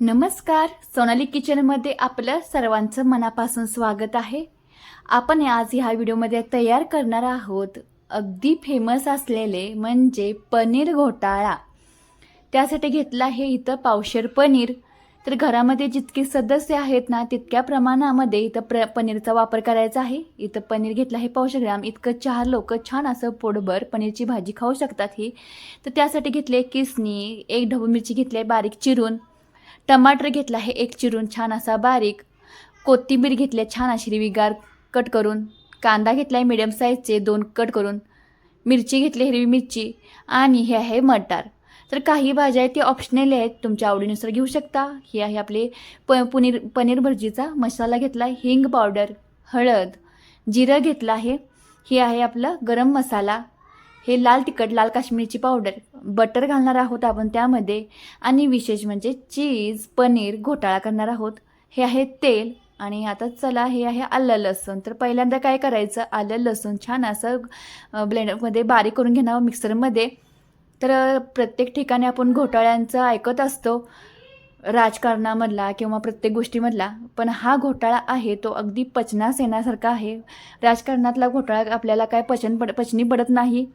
नमस्कार. सोनाली किचनमध्ये आपलं सर्वांचं मनापासून स्वागत आहे. आपण आज ह्या व्हिडिओमध्ये तयार करणार आहोत अगदी फेमस असलेले म्हणजे पनीर घोटाळा. त्यासाठी घेतला आहे इथं पावशेर पनीर. तर घरामध्ये जितके सदस्य आहेत ना तितक्या प्रमाणामध्ये इथं प्र पनीरचा वापर करायचा आहे. इथं पनीर घेतलं आहे पावशे ग्राम. इतकं चार लोक छान असं पोटभर पनीरची भाजी खाऊ शकतात ही. तर त्यासाठी घेतले किसनी एक ढबू मिरची घेतली आहे बारीक चिरून. टमाटर घेतला आहे एक चिरून छान असा बारीक. कोथिंबीर घेतली आहे छान अशी हिरवीगार कट करून. कांदा घेतला आहे मिडियम साईजचे दोन कट करून. मिरची घेतली हिरवी मिरची आणि हे आहे मटार. तर काही भाज्या आहेत ते ऑप्शनल आहेत. तुमच्या आवडीनुसार घेऊ शकता. ही आहे आपले प पनीर पनीर भर्जीचा मसाला घेतला आहे हिंग पावडर हळद जिरं घेतलं आहे. हे आहे आपलं गरम मसाला. हे लाल तिखट लाल काश्मीरची पावडर बटर घालणार आहोत आपण त्यामध्ये. आणि विशेष म्हणजे चीज पनीर घोटाळा करणार आहोत. हे आहे तेल आणि आता चला हे आहे आलं लसूण. तर पहिल्यांदा काय करायचं? आलं लसूण छान असं ब्लेंडरमध्ये बारीक करून घेणार मिक्सरमध्ये. तर प्रत्येक ठिकाणी आपण घोटाळ्यांचं ऐकत असतो. राजकारणामधला किंवा प्रत्येक गोष्टीमधला. पण हा घोटाळा आहे तो अगदी पचनास येण्यासारखा आहे. राजकारणातला घोटाळा आपल्याला काय पचन पड पचनी पडत नाही.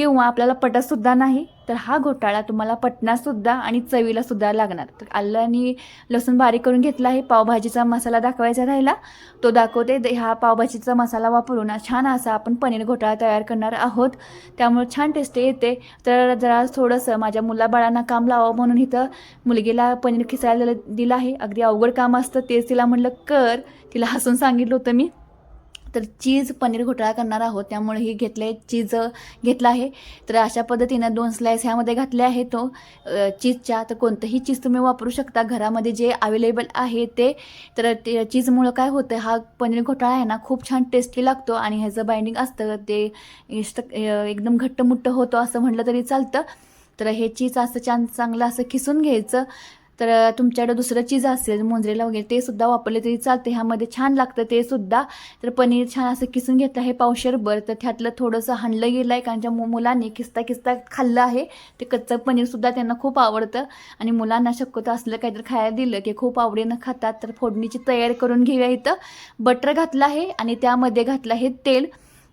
किंवा आपल्याला पटतसुद्धा नाही तर हा घोटाळा तुम्हाला पटण्यासुद्धा आणि चवीलासुद्धा लागणार. तर आलं आणि लसूण बारीक करून घेतला आहे पावभाजीचा मसाला दाखवायचा राहिला तो दाखवते. द- हा पावभाजीचा मसाला वापरून छान असा आपण पनीर घोटाळा तयार करणार आहोत. त्यामुळे छान टेस्ट येते. तर जरा थोडंसं माझ्या मुलाबाळांना काम लावावं म्हणून इथं मुलगीला पनीर खिसायला दिलं आहे. अगदी अवघड काम असतं तेच तिला म्हटलं कर. तिला हसून सांगितलं होतं मी. तर चीज पनीर घोटाळा करणार आहोत त्यामुळे ही घेतले चीज घेतला आहे. तर अशा पद्धतीनं दोन स्लाइस ह्यामध्ये घातले आहे तो चीजच्या. तर कोणतंही चीज तुम्ही वापरू शकता घरामध्ये जे अवेलेबल आहे ते. तर ते चीजमुळं काय होतं हा पनीर घोटाळा आहे ना खूप छान टेस्टी लागतो आणि ह्याचं बाइंडिंग असतं ते इस्ट अ, एकदम घट्टमुट्ट होतो असं म्हटलं तरी चालतं. तर हे चीज असं छान चांगलं असं खिसून घ्यायचं. तर तुमच्याकडं दुसरं चीज असेल मोजरेला वगैरे ते सुद्धा वापरले तरी चालते ह्यामध्ये छान लागतं ते सुद्धा. तर पनीर छान असं किसून घेतलं आहे पावशेरभर. तर त्यातलं थोडंसं हाणलं गेलं आहे कारण ज्या मु मुलांनी किस्ता किस्ता खाल्लं आहे ते कच्चं पनीरसुद्धा त्यांना खूप आवडतं. आणि मुलांना शक्यतो असलं काहीतरी खायला दिलं की खूप आवडीनं खातात. तर फोडणीची तयारी करून घेऊया इथं. बटर घातलं आहे आणि त्यामध्ये घातलं आहे तेल.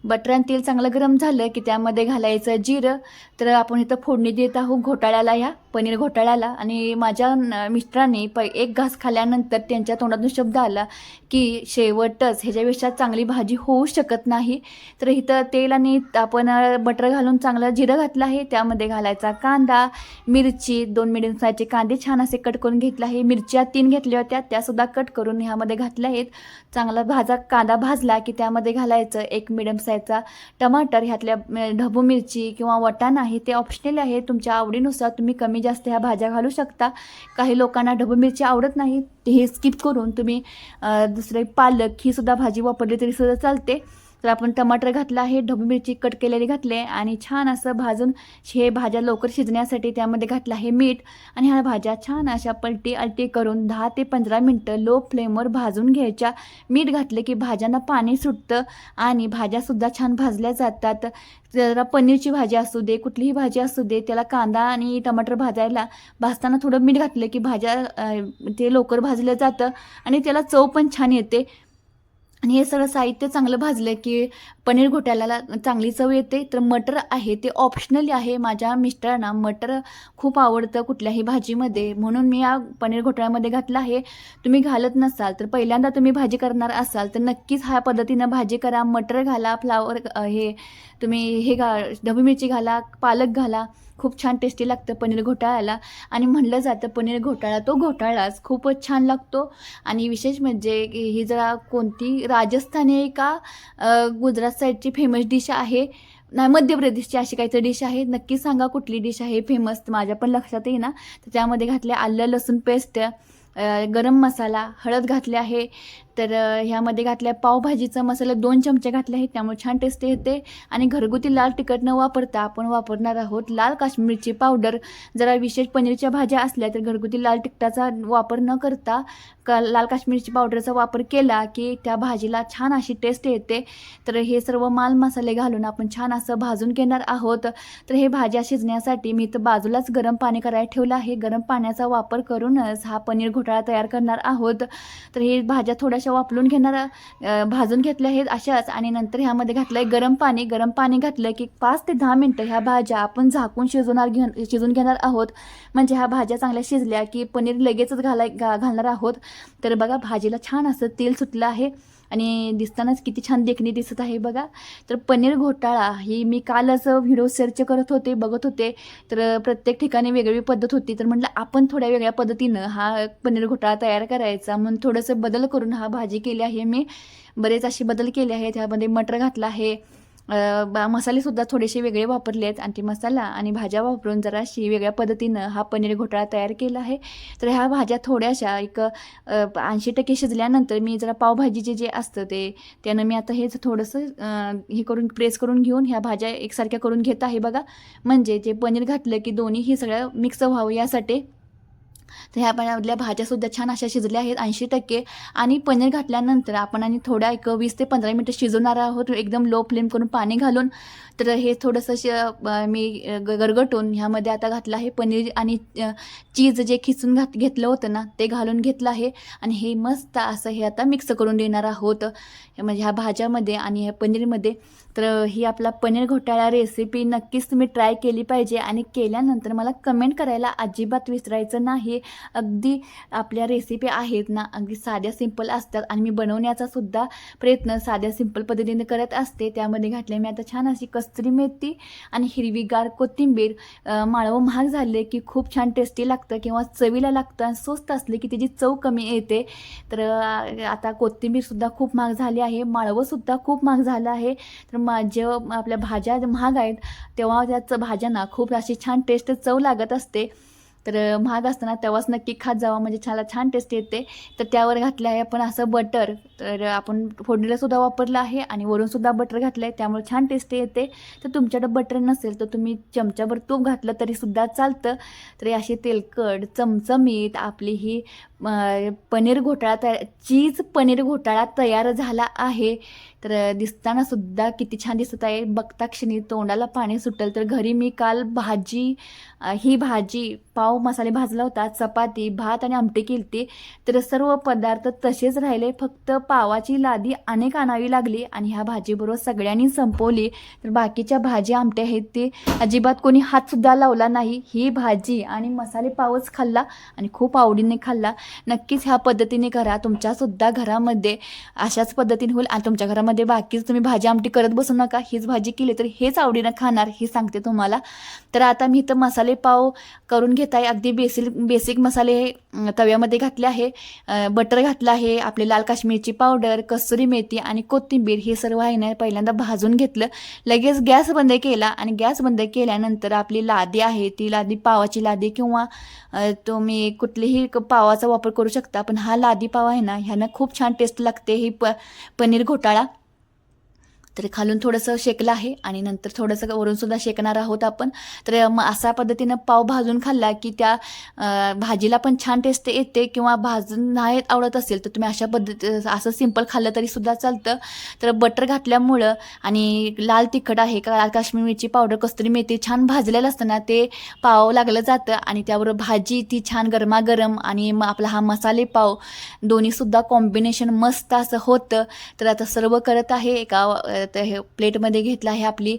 बटर आणि तेल चांगलं गरम झालं की त्यामध्ये घालायचं जिरं. तर आपण इथं फोडणी देत आहोत घोटाळ्याला या पनीर घोटाळ्याला. आणि माझ्या न- मिस्टरांनी प एक घास खाल्यानंतर त्यांच्या तोंडातून शब्द आला की शेवटच ह्याच्यापेक्षा चांगली भाजी होऊ शकत नाही. तर इथं तेल आणि आपण बटर घालून चांगलं जिरं घातलं आहे. त्यामध्ये घालायचा कांदा मिरची दोन मिडियम साईजचे कांदे छान असे कट करून घेतले आहे. मिरच्या तीन घेतल्या होत्या त्यासुद्धा कट करून ह्यामध्ये घातल्या आहेत. चांगला भाजा कांदा भाजला की त्यामध्ये घालायचं एक मिडियम असायचा. टमाटर ह्यातल्या ढबू मिरची किंवा वटाणा आहे ते ऑप्शनल आहे. तुमच्या आवडीनुसार तुम्ही कमी जास्त ह्या भाज्या घालू शकता. काही लोकांना ढबू मिरची आवडत नाही हे स्किप करून तुम्ही दुसरे पालक ही सुद्धा भाजी वापरली तरी सुद्धा चालते. तर आपण टमाटर घातलं आहे ढबू मिरची कट केलेली घातले आणि छान असं भाजून हे भाज्या लवकर शिजण्यासाठी त्यामध्ये घातलं आहे मीठ आणि ह्या भाज्या छान अशा पलटी अलटी करून दहा ते पंधरा मिनटं लो फ्लेमवर भाजून घ्यायच्या. मीठ घातलं की भाज्यांना पाणी सुटतं आणि भाज्यासुद्धा छान भाजल्या जातात. जरा पनीरची भाजी असू दे कुठलीही भाजी असू दे त्याला कांदा आणि टमाटर भाजायला भाजताना थोडं मीठ घातलं की भाज्या ते लवकर भाजलं जातं आणि त्याला चव पण छान येते. आणि हे सगळं साहित्य चांगलं भाजलं की पनीर घोटाळ्याला चांगली चव येते. तर मटर आहे ते ऑप्शनली आहे माझ्या मिस्टरांना. मटर खूप आवडतं कुठल्याही भाजीमध्ये. म्हणून मी या पनीर घोटाळ्यामध्ये घातलं आहे. तुम्ही घालत नसाल तर पहिल्यांदा तुम्ही भाजी करणार असाल तर नक्कीच ह्या पद्धतीनं भाजी करा. मटर घाला फ्लावर हे तुम्ही हे घा ढबू मिरची घाला पालक घाला. खूप छान टेस्टी लागतं पनीर घोटाळ्याला. आणि म्हणलं जातं पनीर घोटाळा तो घोटाळाच. खूपच छान लागतो. आणि विशेष म्हणजे की ही जरा कोणती राजस्थानी आहे का गुजरात साईडची फेमस डिश आहे? नाही मध्य प्रदेशची अशी काहीतरी डिश आहे. नक्की सांगा कुठली डिश आहे फेमस माझ्या पण लक्षात येईना. तर त्यामध्ये घातले आलं लसूण पेस्ट गरम मसाला हळद घातले आहे. तर ह्यामध्ये घातल्या पावभाजीचा मसाला दोन चमचे घातले आहेत. त्यामुळे छान टेस्ट येते. आणि घरगुती लाल तिखट न वापरता आपण वापरणार आहोत लाल काश्मीरची पावडर. जरा विशेष पनीरच्या भाज्या असल्या तर घरगुती लाल तिखटाचा वापर न करता क लाल काश्मीरची पावडरचा वापर केला की त्या भाजीला छान अशी टेस्ट येते. तर हे सर्व माल मसाले घालून आपण छान असं भाजून घेणार आहोत. तर हे भाज्या शिजण्यासाठी मी तर बाजूलाच गरम पाणी करायला ठेवलं आहे. गरम पाण्याचा वापर करूनच हा पनीर घोटाळा तयार करणार आहोत. तर हे भाज्या थोड्याशा वापरून घेणार भाजून घेतल्या आहेत अशाच आणि नंतर ह्यामध्ये घातलं आहे गरम पाणी. गरम पाणी घातलं की पाच ते दहा मिनटं ह्या भाज्या आपण झाकून शिजवणार घेऊन शिजून घेणार आहोत. म्हणजे ह्या भाज्या चांगल्या शिजल्या की पनीर लगेचच घालाय घा घालणार आहोत. तर बघा भाजीला छान असं तेल सुटलं आहे आणि दिसतानाच किती छान देखणी दिसत आहे बघा. तर पनीर घोटाळा ही मी कालच व्हिडिओ सर्च करत होते बघत होते. तर प्रत्येक ठिकाणी वेगळी पद्धत होती. तर म्हटलं आपण थोड्या वेगळ्या पद्धतीनं हा पनीर घोटाळा तयार करायचा. म्हणून थोडंसं बदल करून हा भाजी केली आहे मी. बरेच असे बदल केले आहेत. ह्यामध्ये मटर घातलं आहे. मसालेसुद्धा थोडेसे वेगळे वापरले आहेत. आणि ते मसाला आणि भाज्या वापरून जराशी वेगळ्या पद्धतीनं हा पनीर घोटाळा तयार केला आहे. तर ह्या भाज्या थोड्याशा एक ऐंशी टक्के शिजल्यानंतर मी जरा पावभाजीचे जे असतं ते त्यानं मी आता हेच थोडंसं हे करून प्रेस करून घेऊन ह्या भाज्या एकसारख्या करून घेत आहे बघा. म्हणजे जे पनीर घातलं की दोन्ही ही सगळं मिक्स व्हावं यासाठी तर ह्या पाण्यामधल्या भाज्यासुद्धा छान अशा शिजल्या आहेत ऐंशी टक्के. आणि पनीर घातल्यानंतर आपण आणि थोड्या एक वीस ते पंधरा मिनटं शिजवणार आहोत. एकदम लो फ्लेम करून पाणी घालून. तर हे थोडंसं श मी ग- गरगटून ह्यामध्ये आता घातलं आहे. पनीर आणि चीज जे खिचून घात घेतलं होतं ना ते घालून घेतलं आहे. आणि हे मस्त असं हे आता मिक्स करून देणार आहोत. म्हणजे ह्या भाज्यामध्ये आणि ह्या पनीरमध्ये. तर ही आपला पनीर घोटाळा रेसिपी नक्कीच तुम्ही ट्राय केली पाहिजे. आणि केल्यानंतर मला कमेंट करायला अजिबात विसरायचं नाही. अगदी आपल्या रेसिपी आहेत ना अगदी साध्या सिंपल असतात. आणि मी बनवण्याचा सुद्धा प्रयत्न साध्या सिंपल पद्धतीने करत असते. त्यामध्ये घातले मी आता छान अशी कस्तुरी मेथी आणि हिरवीगार कोथिंबीर माळवं महाग झाले की खूप छान टेस्टी लागतं किंवा चवीला लागतं आणि स्वस्त असले की त्याची चव कमी येते. तर आता कोथिंबीरसुद्धा खूप महाग झाली आहे. माळवंसुद्धा खूप महाग झालं आहे. तर मा जेव्हा आपल्या भाज्या महाग आहेत तेव्हा त्याच भाज्यांना खूप अशी छान टेस्ट चव लागत असते. तर महाग असताना तेव्हाच नक्की खात जावा. म्हणजे छान छान टेस्ट येते. तर त्यावर घातलं आहे आपण असं बटर तर आपण फोडणीला सुद्धा वापरलं आहे आणि वरून सुद्धा बटर घातलं आहे त्यामुळे छान टेस्ट येते. तर तुमच्याकडे बटर नसेल तर तुम्ही चमच्याभर तूप घातलं तरी सुद्धा चालतं. तर अशी तेलकट चमचमीत आपली ही पनीर घोटाळा तयार चीज पनीर घोटाळा तयार झाला आहे. तर दिसताना सुद्धा किती छान दिसत आहे. बघता क्षणी तोंडाला पाणी सुटेल तर घरी मी काल भाजी ही भाजी पाव मसाले भाजला होता चपाती भात आणि आमटी केलती. तर सर्व पदार्थ तसेच राहिले फक्त पावाची लादी अनेक आणावी लागली आणि ह्या भाजीबरोबर सगळ्यांनी संपवली. तर बाकीच्या भाजी आमट्या आहेत ते अजिबात कोणी हातसुद्धा लावला नाही. ही भाजी आणि मसाले पावच खाल्ला आणि खूप आवडीने खाल्ला. नक्कीच ह्या पद्धतीने करा तुमच्यासुद्धा घरामध्ये अशाच पद्धतीने होईल आणि तुमच्या घरामध्ये बाकीच तुम्ही भाजी आमटी करत बसू नका. हीच भाजी केली तर हेच आवडीनं खाणार हे सांगते तुम्हाला. तर आता मी इथं मसाले पाव करून घेत आहे अगदी बेसिक बेसिक मसाले तव्यामध्ये घातले आहे. बटर घातलं आहे आपली लाल काश्मीरची पावडर कसुरी मेथी आणि कोथिंबीर हे सर्व आहे ना पहिल्यांदा भाजून घेतलं. लगेच गॅस बंद केला आणि गॅस बंद केल्यानंतर आपली लादी आहे ती लादी पावाची लादी किंवा तुम्ही कुठलीही क- पावाचा वापर करू शकता पण हा लादी पाव आहे ना ह्यानं खूप छान टेस्ट लागते. ही प पनीर घोटाळा. तर खालून थोडंसं शेकलं आहे आणि नंतर थोडंसं वरून सुद्धा शेकणार आहोत आपण. तर मग अशा पद्धतीनं पाव भाजून खाल्ला की त्या भाजीला पण छान टेस्ट येते किंवा भाजून नाही आवडत असेल तर तुम्ही अशा पद्धती असं सिंपल खाल्लं तरी सुद्धा चालतं. तर बटर घातल्यामुळं आणि लाल तिखट आहे का काश्मीर मिरची पावडर कस्तुरी मेथी छान भाजलेलं असताना ते पाव लागलं जातं आणि त्याबरोबर भाजी ती छान गरमागरम आणि मग आपला हा मसाले पाव दोन्हीसुद्धा कॉम्बिनेशन मस्त असं होतं. तर आता सर्व करत आहे एका परत तर हे प्लेटमध्ये घेतला आहे आपली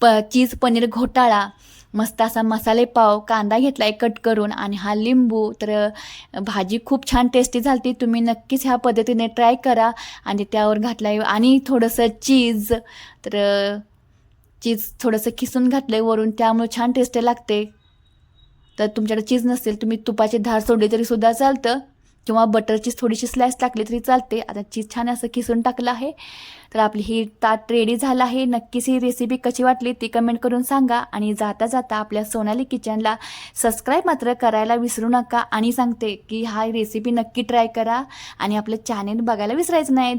प चीज पनीर घोटाळा. मस्त असा मसाले पाव कांदा घेतला आहे कट करून आणि हा लिंबू. तर भाजी खूप छान टेस्टी झाली तुम्ही नक्कीच ह्या पद्धतीने ट्राय करा आणि त्यावर घातला आहे आणि थोडंसं चीज तर चीज थोडंसं खिसून घातलं आहे वरून. त्यामुळे छान टेस्टी लागते. तर तुमच्याकडे चीज नसेल तुम्ही तुपाची धार सोडली तरी सुद्धा चालतं. किंवा बटरची थोडीशी स्लाइस टाकली तरी चालते. आता चीज छान असं किसून टाकलं आहे. तर आपली ही ताट रेडी झालं आहे. नक्कीच ही रेसिपी कशी वाटली ती कमेंट करून सांगा. आणि जाता जाता आपल्या सोनाली किचनला सबस्क्राईब मात्र करायला विसरू नका. आणि सांगते की हा रेसिपी नक्की ट्राय करा. आणि आपलं चॅनेल बघायला विसरायचं नाही.